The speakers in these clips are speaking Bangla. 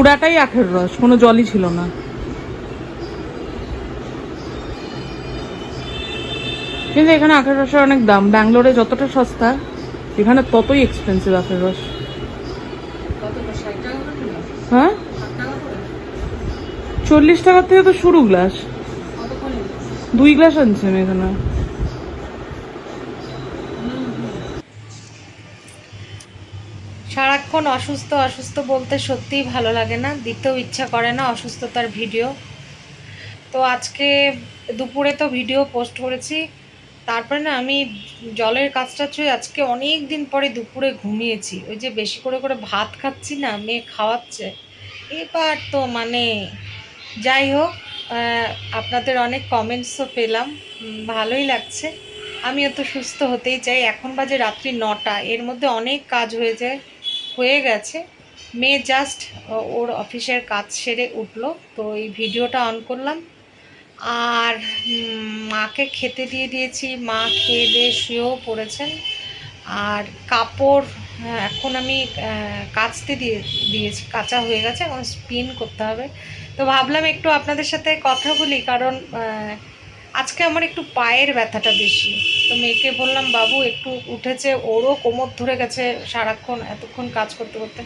পুরাটাই আখের রস, কোনো জলই ছিল না। কিন্তু এখানে আখের রসের অনেক দাম। ব্যাঙ্গালোরে যতটা সস্তা, এখানে ততই এক্সপেন্সিভ আখের রস। হ্যাঁ? চল্লিশ টাকার থেকে তো শুরু গ্লাস। দুই গ্লাস আনছি আমি এখানে। সারাক্ষণ অসুস্থ অসুস্থ বলতে সত্যিই ভালো লাগে না। দিতেও ইচ্ছা করে না অসুস্থতার ভিডিও। তো আজকে দুপুরে তো ভিডিও পোস্ট করেছি। তারপরে না আমি জলের কাজটা ছুঁয়ে আজকে অনেক দিন পরে দুপুরে ঘুমিয়েছি। ওই যে বেশি করে করে ভাত খাচ্ছি না, মেয়ে খাওয়াচ্ছে। এবার তো মানে যাই হোক আপনাদের অনেক কমেন্টসও পেলাম। ভালোই লাগছে। আমিও তো সুস্থ হতেই চাই। এখন বাজে রাত্রি নটা। এর মধ্যে অনেক কাজ হয়ে যায়। হয়ে গেছে। মেয়ে জাস্ট ওর অফিসের কাজ সেরে উঠল। তো এই ভিডিওটা অন করলাম। আর মাকে খেতে দিয়ে দিয়েছি। মা খেয়ে দিয়ে শুয়েও পড়েছেন। আর কাপড় হ্যাঁ, এখন আমি কাচতে দিয়ে দিয়েছি। কাঁচা হয়ে গেছে। এখন স্পিন করতে হবে। তো ভাবলাম একটু আপনাদের সাথে কথা বলি। কারণ আজকে আমার একটু পায়ের ব্যথাটা বেশি। তো মেয়েকে বললাম, বাবু, একটু উঠেছে। ওরও কোমর ধরে গেছে সারাক্ষণ, এতক্ষণ কাজ করতে করতে।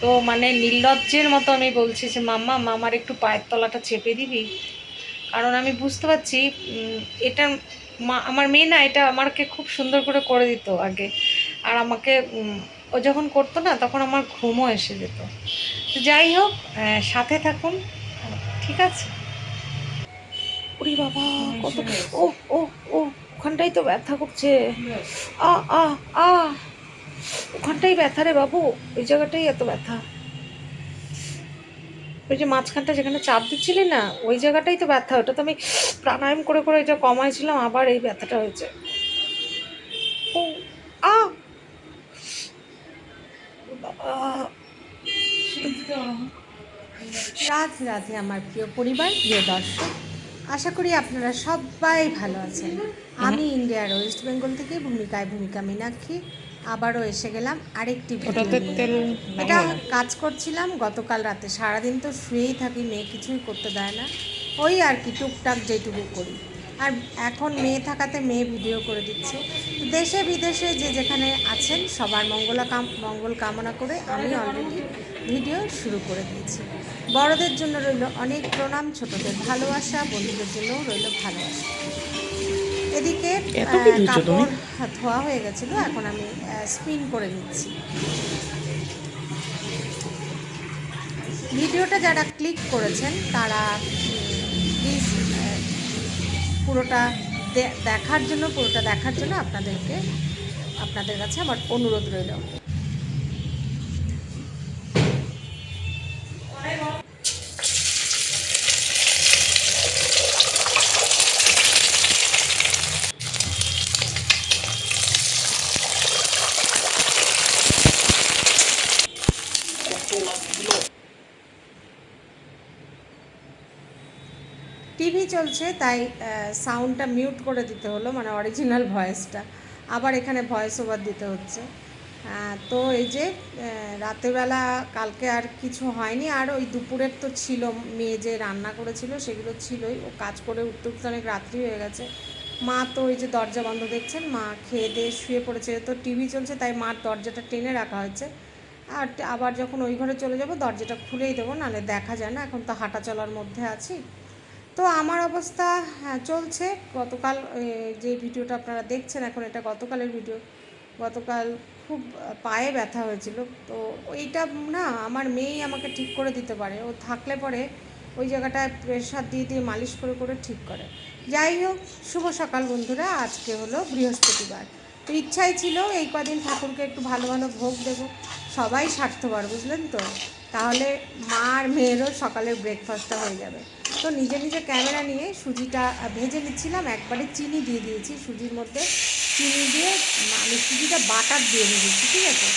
তো মানে নির্লজ্জের মতো আমি বলছি যে, মাম্মা, মামার একটু পায়ের তলাটা চেপে দিবি? কারণ আমি বুঝতে পারছি এটা মা, আমার মেয়ে না এটা আমাকে খুব সুন্দর করে করে দিত আগে। আর আমাকে ও যখন করতো না, তখন আমার ঘুমও এসে যেত। যাই হোক সাথে থাকুন। ঠিক আছে? ওরে বাবা, কত ও ও ও, ওখানটাই তো ব্যথা করছে। আ আ আ, ওখানটাই ব্যথা রে বাবু, ওই জায়গাটাই এত ব্যথা। ওই যে মাঝখানটা যেখানে চাপ দিচ্ছিলি না, ওই জায়গাটাই তো ব্যথা, ওটা তো আমি প্রাণায়াম করে করে এটা কমাইছিলাম, আবার এই ব্যথাটা হয়েছে। ও, আ! বাবা। রাধে রাধে, আমার প্রিয় পরিবার, প্রিয় দর্শক। আশা করি আপনারা সবাই ভালো আছেন। আমি ইন্ডিয়ার ওয়েস্ট বেঙ্গল থেকে ভূমিকায় ভূমিকা মীনাক্ষী। আবারও এসে গেলাম আরেকটি এটা কাজ করছিলাম গতকাল রাতে। সারাদিন তো শুয়েই থাকি মেয়ে কিছুই করতে দেয় না। ওই আর কি টুকটাক যেটুকু করি। আর এখন মেয়ে থাকাতে মেয়ে ভিডিও করে দিচ্ছে। দেশে বিদেশে যে যেখানে আছেন সবার মঙ্গলা কাম মঙ্গল কামনা করে আমি অলরেডি ভিডিও শুরু করে দিয়েছি। বড়দের জন্য রইল অনেক প্রণাম ছোটদের ভালোবাসা বন্ধুদের জন্য রইল ভালোবাসা। এদিকে? কাপড় ধোয়া হয়ে গেছিল এখন আমি স্পিন করে নিচ্ছি। ভিডিওটা যারা ক্লিক করেছেন তারা প্লিজ পুরোটা দেখার জন্য পুরোটা দেখার জন্য আপনাদেরকে আপনাদের কাছে আমার অনুরোধ রইল। চলছে, তাই সাউন্ডটা মিউট করে দিতে হলো মানে অরিজিনাল ভয়েসটা আবার এখানে ভয়েস ওভার দিতে হচ্ছে। তো এই যে রাতেরবেলা কালকে আর কিছু হয়নি, আর ওই দুপুরের তো ছিল, মেয়ে যে রান্না করেছিল সেগুলো ছিলই। ও কাজ করে উঠতে উঠতে অনেক রাত্রি হয়ে গেছে। মা তো ওই যে দরজা বন্ধ দেখছেন, মা খেয়ে দিয়ে শুয়ে পড়েছে। তো টিভি চলছে, তাই মার দরজাটা টেনে রাখা হয়েছে। আর আবার যখন ওই ঘরে চলে যাব, দরজাটা খুলেই দেবো, নাহলে দেখা যায় না। এখন তো হাঁটা চলার মধ্যে আছি। তো আমার অবস্থা হ্যাঁ চলছে। গতকাল যে ভিডিওটা আপনারা দেখছেন এখন, এটা গতকালের ভিডিও। গতকাল খুব পায়ে ব্যথা হয়েছিল। তো ওইটা না, আমার মেয়েই আমাকে ঠিক করে দিতে পারে। ও থাকলে পরে ওই জায়গাটায় প্রেশার দিয়ে দিয়ে মালিশ করে করে ঠিক করে। যাই হোক, শুভ সকাল বন্ধুরা। আজকে হলো বৃহস্পতিবার। তো ইচ্ছাই ছিল এই কদিন ঠাকুরকে একটু ভালো ভালো ভোগ দেবো। সবাই স্বার্থবার বুঝলেন তো? তাহলে মা আর মেয়েরও সকালের ব্রেকফাস্টটা হয়ে যাবে। তো নিজে নিজে ক্যামেরা নিয়ে সুজিটা ভেজে নিচ্ছিলাম, একবারে চিনি দিয়ে দিয়েছি সুজির মধ্যে। চিনি দিয়ে আমি সুজিটা বাটার দিয়ে ভেজেছি, ঠিক আছে?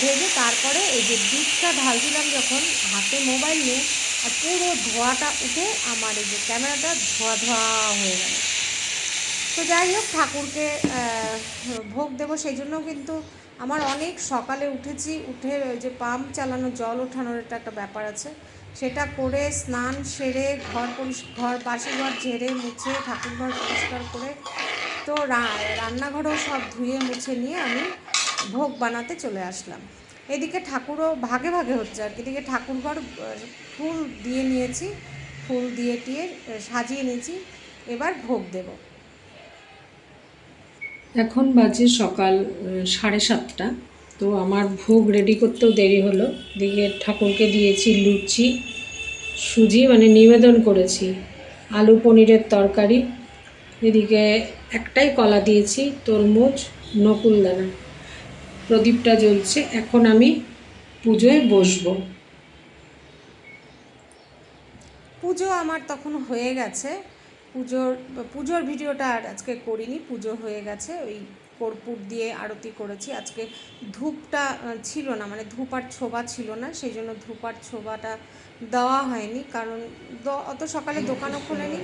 ভেজে তারপরে এই যে দুধটা ঢালছিলাম যখন, হাতে মোবাইল নিয়ে, আর পুরো ধোয়াটা উঠে আমার এই যে ক্যামেরাটা ধোয়া ধোয়া হয়ে গেল। তো যাই হোক, ঠাকুরকে ভোগ দেবো। সেই জন্য কিন্তু আমার অনেক সকালে উঠেছি, উঠে ওই যে পাম্প চালানো, জল ওঠানোর একটা একটা ব্যাপার আছে। সেটা করে স্নান সেরে ঘর পরিষ, ঘর বাসি ঘর ঝেড়ে মুছে ঠাকুর ঘর পরিষ্কার করে তো রান্নাঘরও সব ধুয়ে মুছে নিয়ে আমি ভোগ বানাতে চলে আসলাম। এদিকে ঠাকুরও ভাগে ভাগে হচ্ছে আর এদিকে ঠাকুরঘর ফুল দিয়ে নিয়েছি, ফুল দিয়ে টিয়ে সাজিয়ে নিয়েছি, এবার ভোগ দেবো। এখন বাজে সকাল সাড়ে সাতটা। তো আমার ভোগ রেডি করতেও দেরি হলো। দিকে ঠাকুরকে দিয়েছি লুচি, সুজি মানে নিবেদন করেছি, আলু পনিরের তরকারি। এদিকে একটাই কলা দিয়েছি, তরমুজ নকুলদানা প্রদীপটা জ্বলছে, এখন আমি পুজোয় বসবো। পুজো আমার তখন হয়ে গেছে। পুজোর পুজোর ভিডিওটা আর আজকে করিনি, পুজো হয়ে গেছে, ওই কর্পূর দিয়ে আরতি করেছি। আজকে ধূপটা ছিল না মানে ধূপ আর ছোবা ছিল না সেই জন্য ধূপ আর ছোবাটা দেওয়া হয়নি। কারণ অত সকালে দোকানও খোলেনি।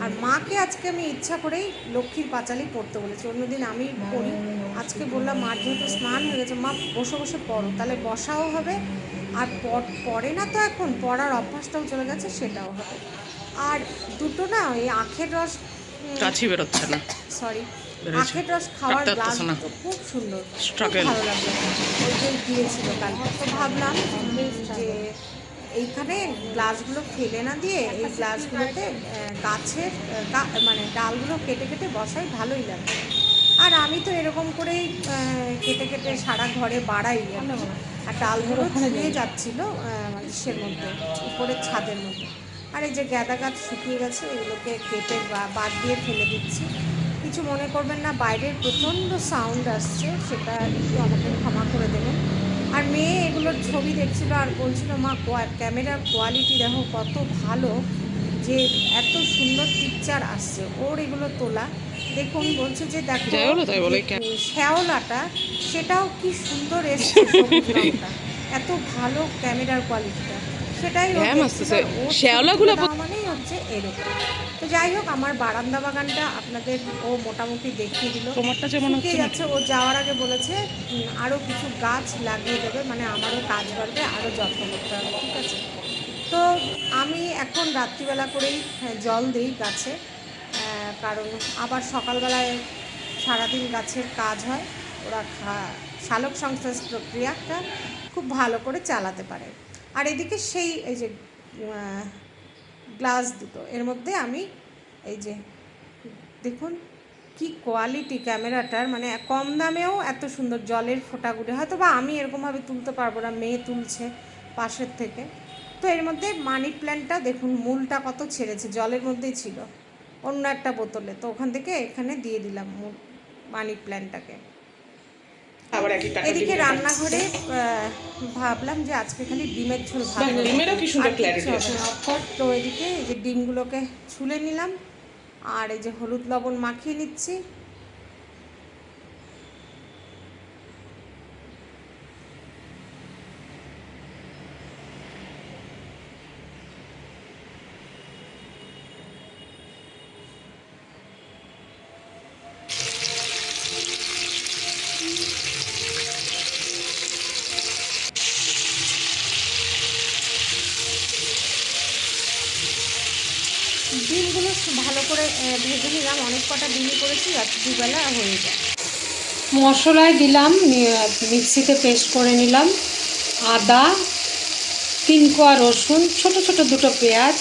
আর মাকে আজকে আমি ইচ্ছা করেই লক্ষ্মীর পাঁচালি পড়তে বলেছি। অন্যদিন আমি পড়ি। আজকে বললাম মার যেহেতু স্নান হয়ে গেছে মা বসে বসে পড়ো। তাহলে বসাও হবে। আর পড়- পড়ে না তো এখন পড়ার অভ্যাসটাও চলে গেছে সেটাও হবে। আর দুটো না ওই আখের রস কাছি বেরোচ্ছে না। সরি। আখের রস খাওয়ার গ্লাস খুব সুন্দর। খুব Struggle. ভালো লাগল। ওই যে দিয়েছিল কালকে তো ভাবলাম যে এইখানে গ্লাসগুলো ফেলে না দিয়ে এই গ্লাসগুলোতে গাছের মানে ডালগুলো কেটে কেটে বসাই ভালোই লাগে আর আমি তো এরকম করেই কেটে কেটে সারা ঘরে বাড়াই আর ডালগুলো ধুয়ে যাচ্ছিল মানে ইসের মধ্যে উপরের ছাদের মধ্যে। আর এই যে গ্যাদা গাছ শুকিয়ে গেছে এগুলোকে কেটে বা- বাদ দিয়ে ফেলে দিচ্ছি। কিছু মনে করবেন না বাইরের প্রচণ্ড সাউন্ড আসছে সেটা একটু আমাকে ক্ষমা করে দেবেন। আর মেয়ে এগুলোর ছবি দেখছিল আর বলছিল মা ক্যামেরার কোয়ালিটি দেখো কত ভালো যে এত সুন্দর পিকচার আসছে ওর এগুলো তোলা। দেখুন বলছে যে দেখো শ্যাওলাটা সেটাও কি সুন্দর এসছে এত ভালো ক্যামেরার কোয়ালিটিটা সেটাই ও হচ্ছে এরকম। তো যাই হোক আমার বারান্দা বাগানটা আপনাদের ও মোটামুটি দেখিয়ে দিল। শুকিয়ে যাচ্ছে ও যাওয়ার আগে বলেছে আরও কিছু গাছ লাগিয়ে দেবে মানে আমারও কাজ বাড়বে আরও যত্ন করতে হবে ঠিক আছে? তো আমি এখন রাত্রিবেলা করেই হ্যাঁ, জল দিই গাছে কারণ আবার সকালবেলায় সারাদিন গাছের কাজ হয় ওরা সালোক সংশ্লেষ প্রক্রিয়াটা খুব ভালো করে চালাতে পারে। আর এদিকে সেই এই যে গ্লাস দুটো। এর মধ্যে আমি এই যে, দেখুন কি কোয়ালিটি ক্যামেরাটার মানে কম দামেও এত সুন্দর জলের ফোঁটাগুলো হয়তো বা আমি এরকমভাবে তুলতে পারব না, মেয়ে তুলছে পাশের থেকে। তো এর মধ্যে মানি প্ল্যান্টটা দেখুন, মূলটা কত ছেড়েছে, জলের মধ্যেই ছিল। অন্য একটা বোতলে। তো ওখান থেকে এখানে দিয়ে দিলাম মানি প্ল্যান্টটাকে আবার একই এদিকে রান্নাঘরে আহ, ভাবলাম যে আজকে খালি ডিমের ঝোল ডিমেরও কি সুন্দর। তো এদিকে এই যে ডিমগুলোকে ছুলে নিলাম আর এই যে হলুদ লবণ মাখিয়ে নিচ্ছি ডিমগুলো ভালো করে আহ, ভেজে নিলাম অনেক কটা ডিমই করেছি, আর দুবেলা হয়ে যায়। মশলায় দিলাম মিক্সিতে পেস্ট করে নিলাম, আদা, তিন কোয়া রসুন, ছোট ছোট দুটো পেঁয়াজ,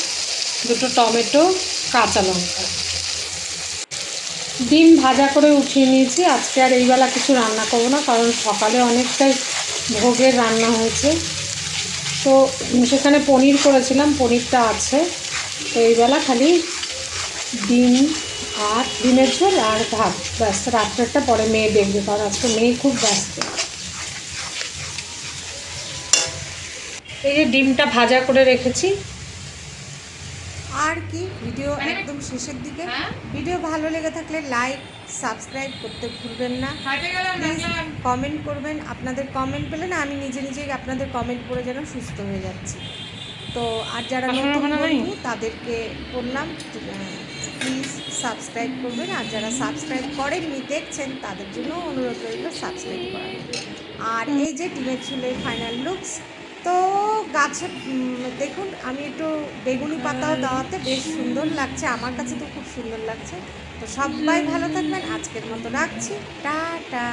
দুটো টমেটো, কাঁচা লঙ্কা। ডিম ভাজা করে উঠিয়ে নিয়েছি। আজকে আর এইবেলা কিছু রান্না করব না, কারণ সকালে অনেকটাই ভোগের রান্না হয়েছে। তো সেখানে পনির করেছিলাম, পনিরটা আছে। তো এইবেলা খালি ডিম আর ডিমের ঝোল আর ভাত। ব্যাস রাত্রেরটা পরে মেয়ে দেখবে কারণ আজকে মেয়ে খুব ব্যস্ত। এই যে ডিমটা ভাজা করে রেখেছি। আর কি? ভিডিও একদম শেষের দিকে। ভিডিও ভালো লেগে থাকলে লাইক সাবস্ক্রাইব করতে ভুলবেন না। কমেন্ট করবেন। আপনাদের কমেন্ট পেলে না আমি নিজে নিজেই আপনাদের কমেন্ট পড়ে যেন সুস্থ হয়ে যাচ্ছি। তো আর যারা নতুন? বন্ধু তাদেরকে বললাম প্লিজ সাবস্ক্রাইব করবেন। আর যারা সাবস্ক্রাইব করেননি দেখছেন তাদের জন্য অনুরোধ রইল সাবস্ক্রাইব করার। আর এই যে ডিমের চুলের ফাইনাল লুকস তো গাছে দেখুন আমি একটু বেগুনি পাতা দেওয়াতে বেশ সুন্দর লাগছে। আমার কাছে তো খুব সুন্দর লাগছে। তো সবাই ভালো থাকবেন। আজকের মতো রাখছি। টাটা।